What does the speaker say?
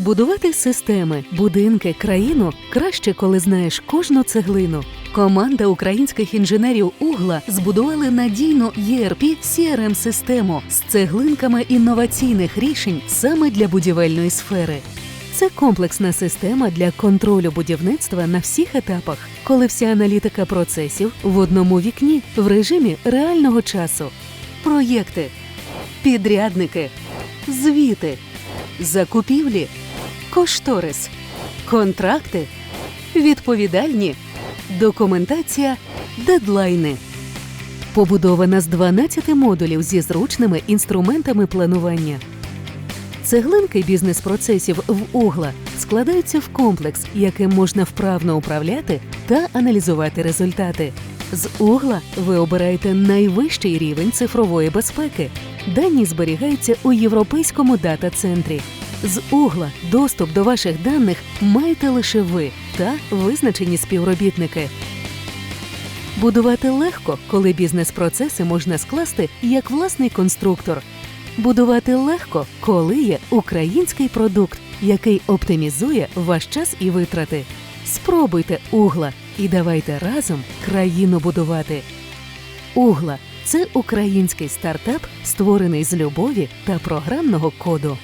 Будувати системи, будинки, країну краще, коли знаєш кожну цеглину. Команда українських інженерів Угла збудували надійну ERP crm систему з цеглинками інноваційних рішень саме для будівельної сфери. Це комплексна система для контролю будівництва на всіх етапах, коли вся аналітика процесів в одному вікні в режимі реального часу. Проєкти, підрядники, звіти, закупівлі, кошторис, контракти, відповідальні, документація, дедлайни. Побудована з 12 модулів зі зручними інструментами планування. Цеглинки бізнес-процесів в угла складаються в комплекс, яким можна вправно управляти та аналізувати результати. З угла ви обираєте найвищий рівень цифрової безпеки. Дані зберігаються у європейському дата-центрі. З угла доступ до ваших даних маєте лише ви та визначені співробітники. Будувати легко, коли бізнес-процеси можна скласти як власний конструктор. Будувати легко, коли є український продукт, який оптимізує ваш час і витрати. Спробуйте угла і давайте разом країну будувати. Угла це український стартап, створений з любові та програмного коду.